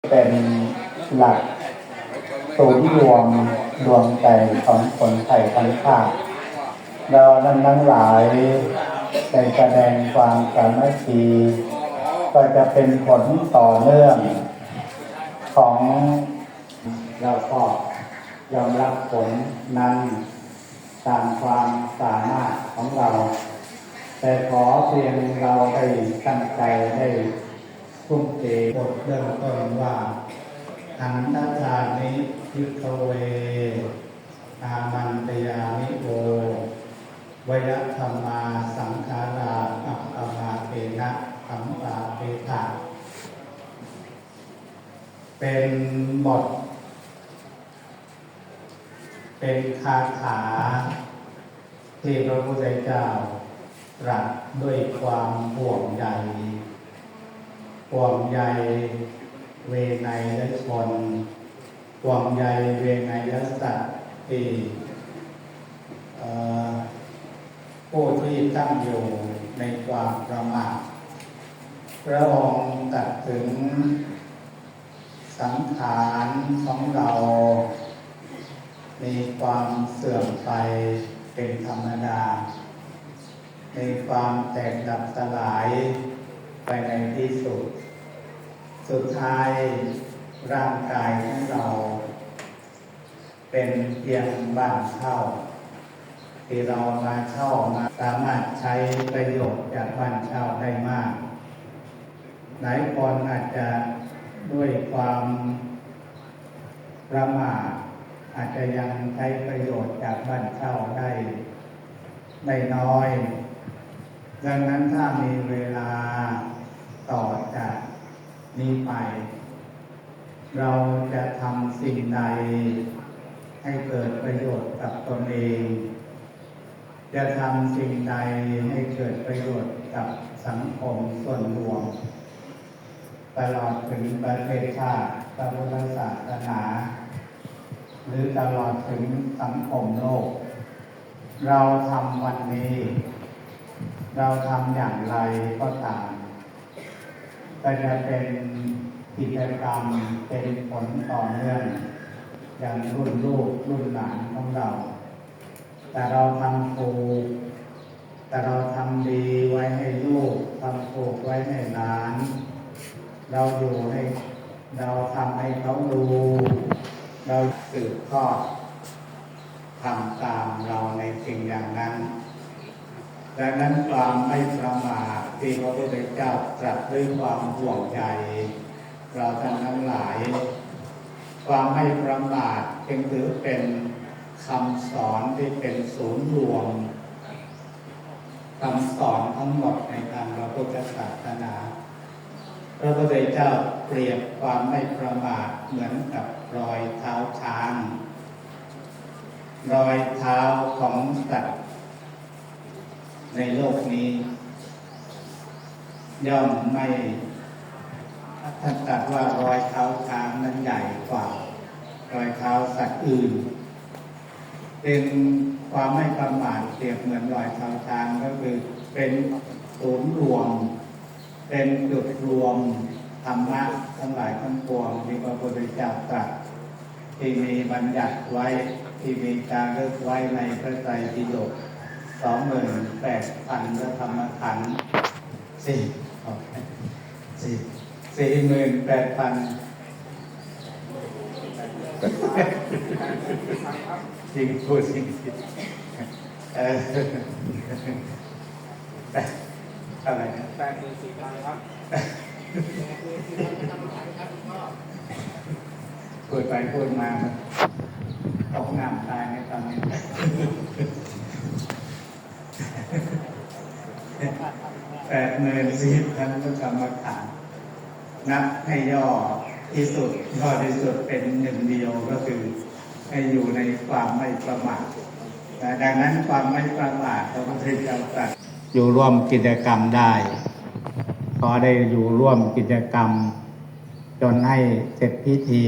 เป็นหลักศูนย์รวมดวงใจของคนไทยทั้งชาติเรานั้นทั้งหลายได้แสดงความสามัคคีก็จะเป็นผลต่อเนื่องของเราก็ยอมรับผลนั้นตามความสามารถของเรา แต่ขอเพียงเราได้ตั้งใจได้ ทุ่มเทบทเริ่มต้นว่าอันนาชานิพิกเว อามันตยามิโอวยธรรมาสังขาราอัปปมาเตนะสัมปาเปทะเป็นบท เป็นคาถา ที่พระพุทธเจ้าตรัสด้วยความห่วงใย ห่วงใยเวไนและชนห่วงใยเวไนและสัตว์ที่เอผู้ที่ตั้งอยู่ในความประมาทพระองค์ตรัสถึงสังขารของเรา มีความเสื่อมไปเป็นธรรมดา มีความแตกดับสลาย ไปในที่สุด สุดท้ายร่างกายของเรา เป็นเพียงบ้านเช่า ที่เรามาเช่ามาสามารถใช้ประโยชน์จากบ้านเช่าได้มาก หลายคนอาจจะด้วยความประมาทอาจจะยังใช้ประโยชน์จากบ้านเช่าได้ไม่น้อย ดังนั้นถ้ามีเวลา ต่อจากนี้ไป เราจะทำสิ่งใดให้เกิดประโยชน์กับตนเอง จะทำสิ่งใดให้เกิดประโยชน์กับสังคมส่วนรวม ตลอดถึงประเทศชาติพระพุทธศาสนา หรือตลอดถึงสังคมโลก เราทำวันนี้ เราทำอย่างไรก็ตาม ก็จะเป็นกิจกรรมเป็นผลต่อเนื่องอย่างรุ่นลูกรุ่นหลานของเรา แต่เราทำถูกแต่เราทำดีไว้ให้ลูกทำถูกไว้ให้หลาน เราอยู่ให้เราทำให้เขาดู เราสืบทอดทำตามเราในสิ่งอย่างนั้น ดังนั้นความไม่ประมาทที่พระพุทธเจ้าตรัสด้วยความห่วงใยเราท่านทั้งหลาย ความไม่ประมาทจึงถือเป็นคำสอนที่เป็นศูนย์รวมคำสอนทั้งหมดในทางพระพุทธศาสนา พระพุทธเจ้าเปรียบความไม่ประมาทเหมือนกับรอยเท้าช้าง รอยเท้าของสัตว์ ในโลกนี้ ย่อมไม่ท่านตรัสว่ารอยเท้าช้างนั้นใหญ่กว่ารอยเท้าสัตว์อื่นเป็นความไม่ประมาทเปรียบเหมือนรอยเท้าช้างก็คือเป็นศูนย์รวม เป็นจุดรวมธรรมะทั้งหลายทั้งปวงที่พระพุทธเจ้าตรัสที่มีบัญญัติไว้ที่มีการเลิกไว้ในพระไตรปิฎก สองหมื่นแปดพันพระธรรมขันธ์สี่โอเคสี่สี่หมื่นแปดพันจริงพูดจริงเอออะไรนะแปดหมื่นสี่พันครับพูดไปพูดมาตกน้ำตายในตอนนี้ แปดหมื่นสี่พันก็กรรมฐานนับให้ย่อที่สุดย่อที่สุดเป็นหนึ่งเดียวก็คือ ให้อยู่ในความไม่ประมาทแต่ดังนั้นความไม่ประมาทพระพุทธเจ้าตรัสอยู่ร่วมกิจกรรมได้พอได้อยู่ร่วมกิจกรรม จนให้เสร็จพิธี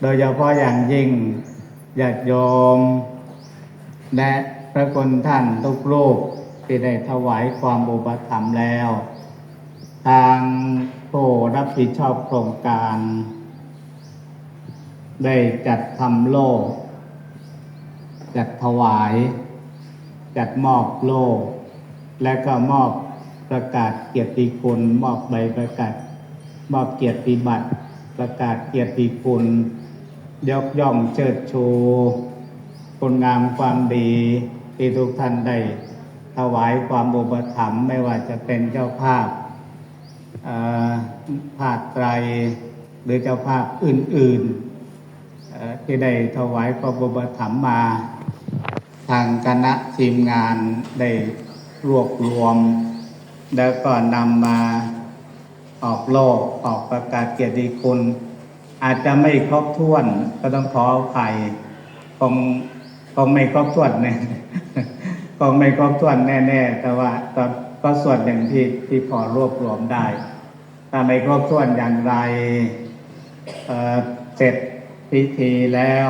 โดยเฉพาะอย่างยิ่งญาติโยม และพระคุณท่านทุกรูป ที่ได้ถวายความอุปถัมภ์แล้ว ทางโพผู้รับผิดชอบโครงการ ได้จัดทำโล่จัดถวาย จัดมอบโล่และก็มอบประกาศเกียรติคุณ มอบใบประกาศ มอบเกียรติบัตร ประกาศเกียรติคุณ ยกย่องเชิดชูคุณงามความดีที่ทุกท่านได้ ถวายความอุปถัมภ์ไม่ว่าจะเป็นเจ้าภาพเอ่อภาคไตรหรือเจ้าภาพอื่นๆที่ได้ถวายความอุปถัมภ์มา ทางคณะทีมงานได้รวบรวม แล้วก็นำมาออกโลกออกประกาศเกียรติคุณ อาจจะไม่ครบถ้วนก็ต้องขออภัยคงคงไม่ครบถ้วนเนี่ย คงไม่ครบถ้วนแน่ ๆ แต่ว่าก็ก็ส่วนหนึ่งที่ที่พอรวบรวมได้ ถ้าไม่ครบถ้วนอย่างไรเเสร็จพิธีแล้ว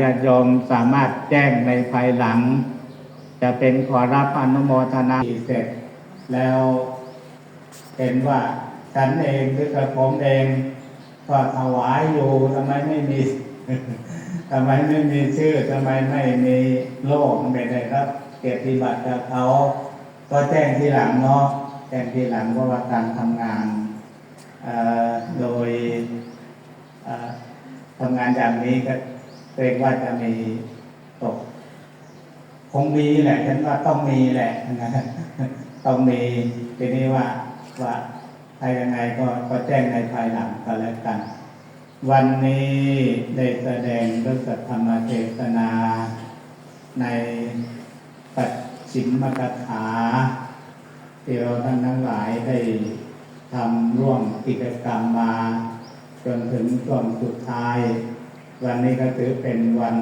ญาติโยมสามารถแจ้งในภายหลัง จะเป็นขอรับอนุโมทนาเสร็จ แล้วเห็นว่าฉันเองหรือกระผมเองก็ถวายอยู่ทำไมไม่มี ทำไมไม่มีชื่อทำไมไม่มีโล่ไม่ได้รับเกียรติบัตรจากเขา ก็แจ้งทีหลังเนาะแจ้งทีหลังเพราะว่าการทำงานเอ่อโดยเอ่อทำงานอย่างนี้ก็เกรงว่าจะมีตก คงมีแหละฉันว่าต้องมีแหละนะต้องมีทีนี้ว่าว่าใครยังไงก็ก็แจ้งในภายหลังก็แล้วกัน วันนี้ได้แสดงพระสัทธรรมเทศนาในปัจฉิมกถาที่เราท่านทั้งหลายได้ทำร่วมกิจกรรมมา จนถึงช่วงสุดท้าย วันนี้ก็ถือเป็นวัน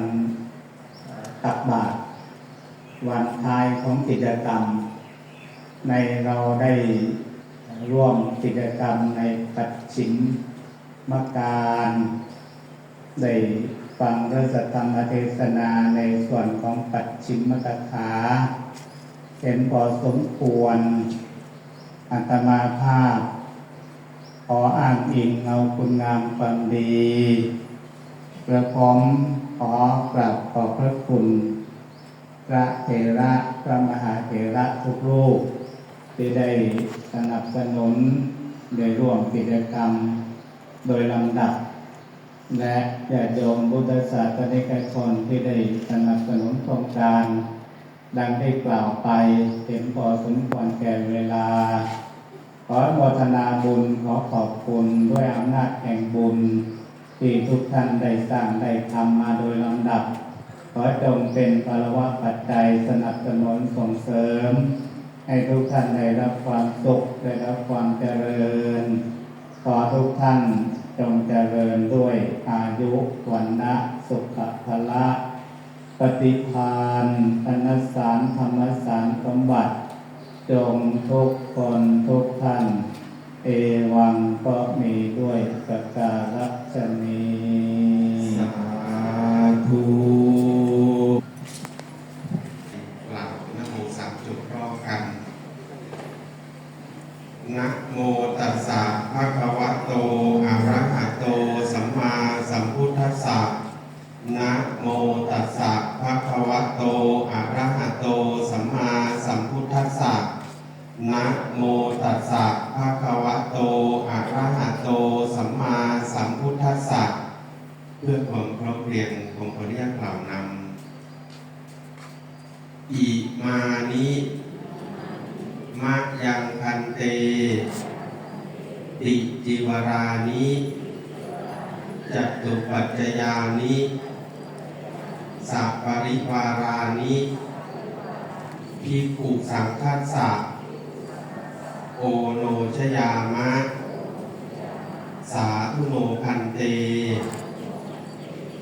ตักบาตรวันท้ายของกิจกรรม ในเราได้ร่วมกิจกรรมในปัจฉิม มาการได้ฟังพระสัทธรรมเทศนาในส่วนของปัจฉิมมกถาเป็นพอสมควรอัตมาภาพ ขออ้างอิงเอาคุณงามความดีกระผมขอกราบขอบพระคุณ พระเถระพระมหาเถระทุกรูปที่ได้สนับสนุนได้ร่วมกิจกรรม โดยลำดับ และญาติโยมพุทธศาสนิกชนที่ได้สนับสนุนโครงการ ดังได้กล่าวไปเห็นพอสมควรแก่เวลา ขอโมทนาบุญขอขอบคุณด้วยอำนาจแห่งบุญ ที่ทุกท่านได้สร้างได้ทำมาโดยลำดับ ขอจงเป็นภาระปัจจัยสนับสนุนส่งเสริมให้ทุกท่านได้รับความสุขได้รับความเจริญ ขอทุกท่าน จงเจริญด้วยอายุวันนะสุขภละปฏิพานธนสารธรรมสารสมบัติ จงทุกคนทุกท่าน เอวังก็มีด้วยประการะภะคะวะโตอะระหะโต สัมมาสัมพุทธัสสะเพื่อความพร้อมเรียงผมขออนุญาตกล่าวนำอิมานิมะยังพันเต ติจิวรานิจตุปัจจยานิสัพปริวารานิพิกขุสังคัสสะ โอโนชยามะ สาธุโนพันเต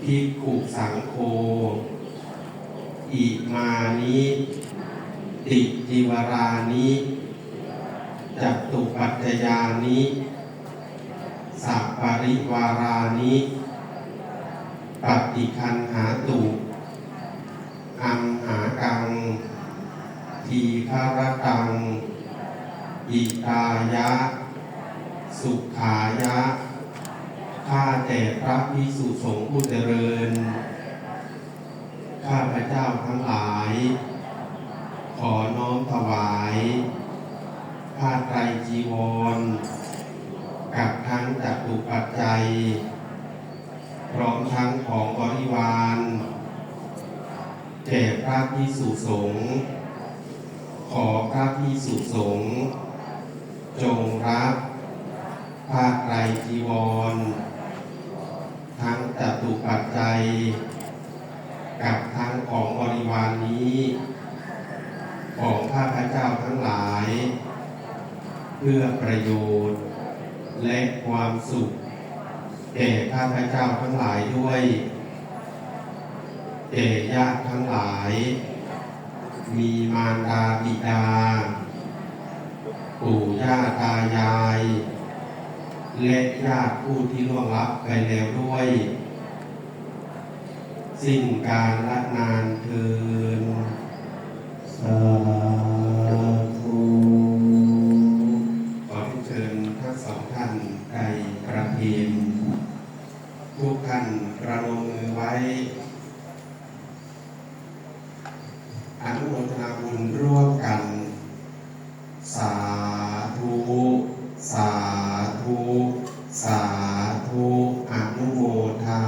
ภิกขุสังโฆอิมานิติจิวรานิจัตุปัจจยานิสัปริวารานิปฏิคันหาตุอัมหากังทีฆารตัง อิตายะ สุขายะ ข้าแต่พระพิสุสงฆ์ผู้เจริญ ข้าพระเจ้าทั้งหลาย ขอน้อมถวายผ้าไตรจีวร กับทั้งจัตุปัจจัย พร้อมทั้งของบริวารแก่พระพิสุสงฆ์ขอพระพิสุสงฆ์ จงรับผ้าไตรจีวร ทั้งจตุปัจจัย กับทั้งของบริวารนนี้ ของข้าพเจ้าทั้งหลาย เพื่อประโยชน์ และความสุขแก่ข้าพเจ้าทั้งหลายด้วยแก่ญาติทั้งหลาย มีมารดาบิดา ปู่ย่าตายาย และญาติผู้ที่ล่วงลับไปแล้วด้วย สิ่งการละนานเธอ ธุ สาธุ อนุโมทา